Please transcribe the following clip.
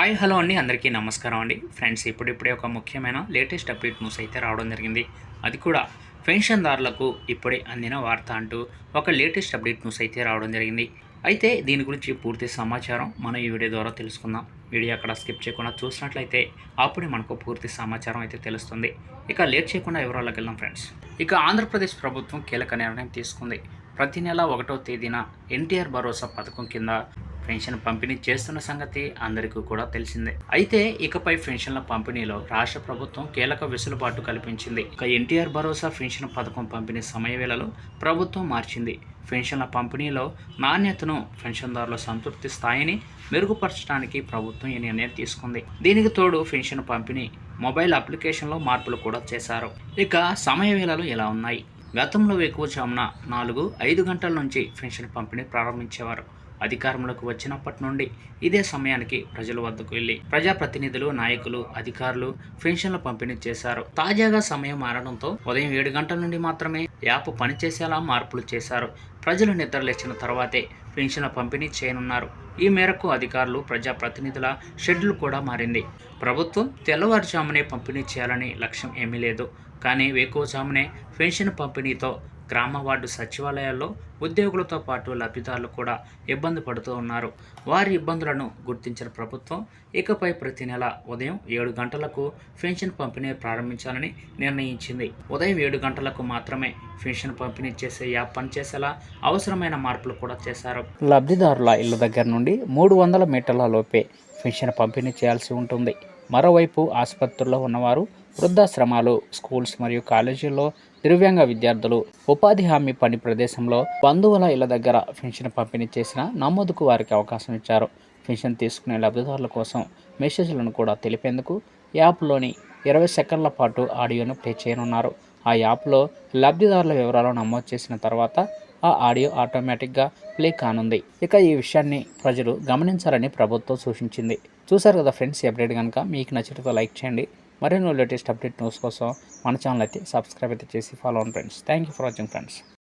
Hi hello అండి. అందరికీ నమస్కారం అండి. ఫ్రెండ్స్ ఇప్పుడిప్పుడే ఒక ముఖ్యమైన లేటెస్ట్ అప్డేట్ న్యూస్ అయితే రావడం జరిగింది. అది కూడా పెన్షన్దారులకు ఇప్పుడే అందిన వార్త అంటూ ఒక లేటెస్ట్ అప్డేట్ న్యూస్ అయితే రావడం జరిగింది. అయితే దీని గురించి పూర్తి సమాచారం మనం ఈ వీడియో ద్వారా తెలుసుకుందాం. వీడియో అక్కడ స్కిప్ చేయకుండా చూసినట్లయితే అప్పుడే మనకు పూర్తి సమాచారం అయితే తెలుస్తుంది. ఇక లేట్ చేయకుండా వివరాలకు వెళ్దాం ఫ్రెండ్స్? ఇక ఆంధ్రప్రదేశ్ ప్రభుత్వం కీలక నిర్ణయం తీసుకుంది. ప్రతి నెల ఒకటో తేదీన ఎన్టీఆర్ భరోసా పథకం కింద పెన్షన్ పంపిణీ చేస్తున్న సంగతి అందరికీ కూడా తెలిసిందే. అయితే ఇకపై పెన్షన్ల పంపిణీలో రాష్ట్ర ప్రభుత్వం కీలక వెసులుబాటు కల్పించింది. ఇక ఎన్టీఆర్ భరోసా పెన్షన్ పథకం పంపిణీ సమయవేళలో ప్రభుత్వం మార్చింది. పెన్షన్ల పంపిణీలో నాణ్యతను పెన్షన్దారుల సంతృప్తి స్థాయిని మెరుగుపరచడానికి ప్రభుత్వం ఈ నిర్ణయం తీసుకుంది. దీనికి తోడు పెన్షన్ పంపిణీ మొబైల్ అప్లికేషన్లో మార్పులు కూడా చేశారు. ఇక సమయవేళలు ఎలా ఉన్నాయి? గతంలో ఎక్కువ చామున నాలుగు ఐదు గంటల నుంచి పెన్షన్ పంపిణీ ప్రారంభించేవారు. అధికారంలోకి వచ్చినప్పటి నుండి ఇదే సమయానికి ప్రజల వద్దకు వెళ్ళి ప్రజాప్రతినిధులు నాయకులు అధికారులు పెన్షన్ల పంపిణీ చేశారు. తాజాగా సమయం మారడంతో ఉదయం ఏడు గంటల నుండి మాత్రమే యాప్ పనిచేసేలా మార్పులు చేశారు. ప్రజలు నిద్రలేచిన తర్వాతే పెన్షన్ల పంపిణీ చేయనున్నారు. ఈ మేరకు అధికారులు ప్రజాప్రతినిధుల షెడ్యూల్ కూడా మారింది. ప్రభుత్వం తెల్లవారుజామునే పంపిణీ చేయాలని లక్ష్యం ఏమీ లేదు. కానీ వేకువజామునే పెన్షన్ పంపిణీతో గ్రామ వార్డు సచివాలయాల్లో ఉద్యోగులతో పాటు లబ్ధిదారులు కూడా ఇబ్బంది పడుతూ ఉన్నారు. వారి ఇబ్బందులను గుర్తించిన ప్రభుత్వం ఇకపై ప్రతి నెల ఉదయం ఏడు గంటలకు పెన్షన్ పంపిణీ ప్రారంభించాలని నిర్ణయించింది. ఉదయం ఏడు గంటలకు మాత్రమే పెన్షన్ పంపిణీ చేసే యాప్ పనిచేసేలా అవసరమైన మార్పులు కూడా చేశారు. లబ్ధిదారుల ఇళ్ళ దగ్గర నుండి మూడు వందల మీటర్ల లోపే పెన్షన్ పంపిణీ చేయాల్సి ఉంటుంది. మరోవైపు ఆసుపత్రుల్లో ఉన్నవారు వృద్ధాశ్రమాలు స్కూల్స్ మరియు కాలేజీల్లో దివ్యాంగ విద్యార్థులు ఉపాధి హామీ పని ప్రదేశంలో బంధువుల ఇళ్ళ దగ్గర పెన్షన్ పంపిణీ చేసిన నమోదుకు వారికి అవకాశం ఇచ్చారు. పెన్షన్ తీసుకునే లబ్ధిదారుల కోసం మెసేజ్లను కూడా తెలిపేందుకు యాప్లోని ఇరవై సెకండ్ల పాటు ఆడియోను ప్లే చేయనున్నారు. ఆ యాప్లో లబ్ధిదారుల వివరాలు నమోదు చేసిన తర్వాత ఆ ఆడియో ఆటోమేటిక్గా ప్లే కానుంది. ఇక ఈ విషయాన్ని ప్రజలు గమనించాలని ప్రభుత్వం సూచించింది. చూసారు కదా ఫ్రెండ్స్ అప్డేట్ కనుక మీకు నచ్చితే లైక్ చేయండి. మరిన్నో లేటెస్ట్ అప్డేట్ న్యూస్ కోసం మన ఛానల్ అయితే సబ్స్క్రైబ్ అయితే చేసి ఫాలో అవ్వండి friends. Thank you for watching friends.